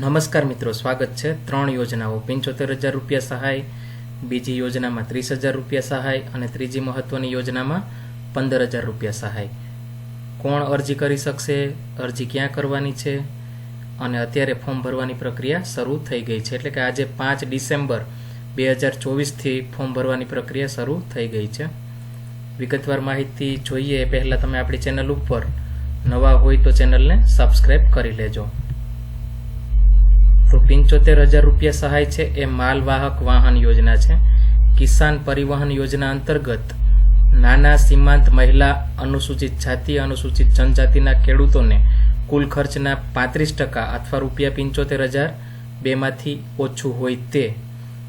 નમસ્કાર મિત્રો, સ્વાગત છે. ત્રણ યોજનાઓ. પંચોતેર હજાર રૂપિયા સહાય, બીજી યોજનામાં ત્રીસ હજાર રૂપિયા સહાય અને ત્રીજી મહત્વની યોજનામાં પંદર હજાર રૂપિયા સહાય. કોણ અરજી કરી શકશે? અરજી ક્યાં કરવાની છે? અને અત્યારે ફોર્મ ભરવાની પ્રક્રિયા શરૂ થઈ ગઈ છે. એટલે કે આજે પાંચ ડિસેમ્બર બે હજાર ચોવીસથી ફોર્મ ભરવાની પ્રક્રિયા શરૂ થઈ ગઈ છે. વિગતવાર માહિતી જોઈએ. પહેલાં તમે આપણી ચેનલ ઉપર નવા હોય તો ચેનલને સબસ્ક્રાઈબ કરી લેજો. તો પંચોતેર હજાર રૂપિયા સહાય છે એ માલવાહક વાહન યોજના છે. કિસાન પરિવહન યોજના અંતર્ગત નાના સીમાંત મહિલા અનુસૂચિત જાતિ, અનુસૂચિત જનજાતિના ખેડૂતોને કુલ ખર્ચના પાંત્રીસ ટકા અથવા રૂપિયા પંચોતેર હજાર બેમાંથી ઓછું હોય તે.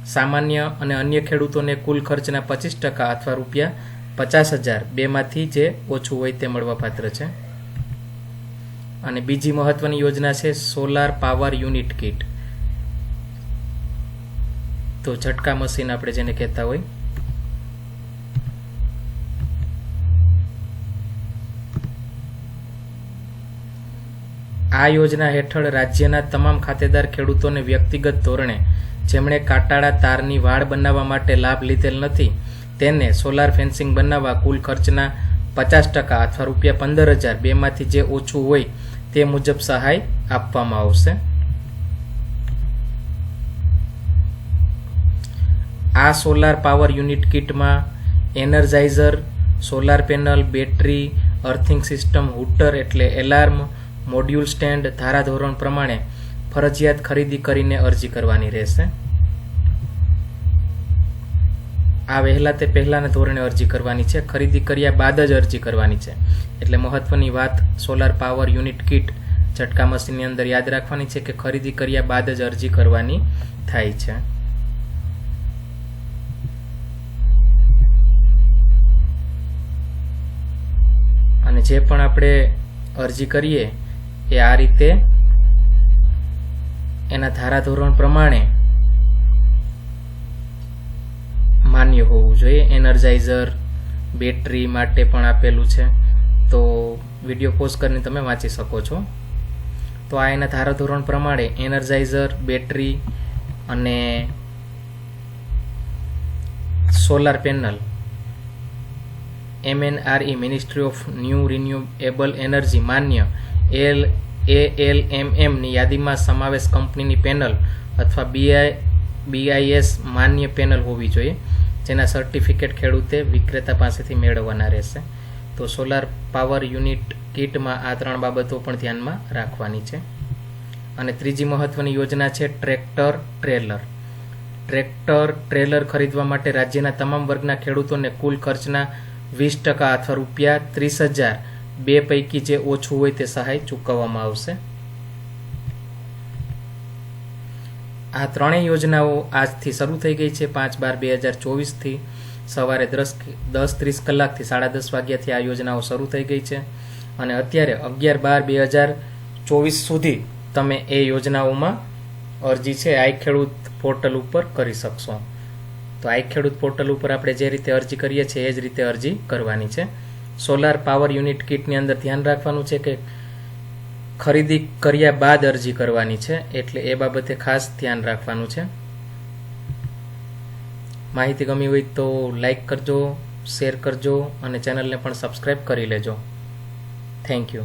સામાન્ય અને અન્ય ખેડૂતોને કુલ ખર્ચના પચીસ ટકા અથવા રૂપિયા પચાસ હજાર બેમાંથી જે ઓછું હોય તે મળવાપાત્ર છે. અને બીજી મહત્વની યોજના છે સોલાર પાવર યુનિટ કિટ તો ઝટકા મશીન આપણે જેને કહેતા હોય. આ યોજના હેઠળ રાજ્યના તમામ ખાતેદાર ખેડૂતોને વ્યક્તિગત ધોરણે જેમણે કાટાળા તારની વાડ બનાવવા માટે લાભ લીધેલ નથી તેને સોલાર ફેન્સિંગ બનાવવા કુલ ખર્ચના પચાસ ટકા અથવા રૂપિયા પંદર હજાર બેમાંથી જે ઓછું હોય તે મુજબ સહાય આપવામાં આવશે. આ solar power unit કિટમાં energizer, solar panel, battery, earthing system, hooter એટલે એલાર્મ, મોડ્યુલ સ્ટેન્ડ ધારાધોરણ પ્રમાણે ફરજિયાત ખરીદી કરીને અરજી કરવાની રહેશે. આ વહેલા તે પહેલાંના ધોરણે અરજી કરવાની છે. ખરીદી કર્યા બાદ જ અરજી કરવાની છે. એટલે મહત્વની વાત સોલાર પાવર યુનિટ કિટ ઝટકા મશીનની અંદર યાદ રાખવાની છે કે ખરીદી કર્યા બાદ જ અરજી કરવાની થાય છે. અને જે પણ આપણે અરજી કરીએ, એ આ રીતે એના ધારાધોરણ પ્રમાણે માન્ય હોવું જોઈએ. એનર્જાઇઝર બેટરી માટે પણ આપેલું છે. તો વીડિયો પોઝ કરીને તમે વાંચી શકો છો. તો આ એના ધારાધોરણ પ્રમાણે એનર્જાઇઝર બેટરી અને solar panel MNRE ministry of new renewable energy માન્ય. એલ એ એલ એમ એમની યાદીમાં સમાવેશ કંપનીની પેનલ અથવા બીઆઈ બીઆઈએસ માન્ય પેનલ હોવી જોઈએ. જેના સર્ટિફિકેટ ખેડૂતે વિક્રેતા પાસેથી મેળવવાના રહેશે. તો સોલાર પાવર યુનિટ કિટમાં આ ત્રણ બાબતો પણ ધ્યાનમાં રાખવાની છે. અને ત્રીજી મહત્વની યોજના છે ટ્રેક્ટર ટ્રેલર. ટ્રેક્ટર ટ્રેલર ખરીદવા માટે રાજ્યના તમામ વર્ગના ખેડૂતોને કુલ ખર્ચના વીસ ટકા અથવા રૂપિયા ત્રીસ હજાર બે પૈકી જે ઓછું હોય તે સહાય ચૂકવવામાં આવશે. આ ત્રણેય યોજનાઓ આજથી શરૂ થઈ ગઈ છે પાંચ બાર બે હજાર ચોવીસથી. સવારે દસ દસ ત્રીસ કલાકથી સાડા દસ વાગ્યાથી આ યોજનાઓ શરૂ થઈ ગઈ છે. અને અત્યારે અગિયાર બાર બે હજાર ચોવીસ સુધી તમે એ યોજનાઓમાં અરજી છે આઈ ખેડૂત પોર્ટલ ઉપર કરી શકશો. તો આઈ ખેડૂત પોર્ટલ ઉપર આપણે જે રીતે અરજી કરીએ છીએ એ જ રીતે અરજી કરવાની છે. સોલાર પાવર યુનિટ કિટની અંદર ધ્યાન રાખવાનું છે કે ખરીદી કર્યા બાદ અરજી કરવાની છે, એટલે એ બાબતે ખાસ ધ્યાન રાખવાનું છે. માહિતી ગમી હોય તો લાઈક કરજો, શેર કરજો, અને ચેનલને પણ સબસ્ક્રાઈબ કરી લેજો. Thank you.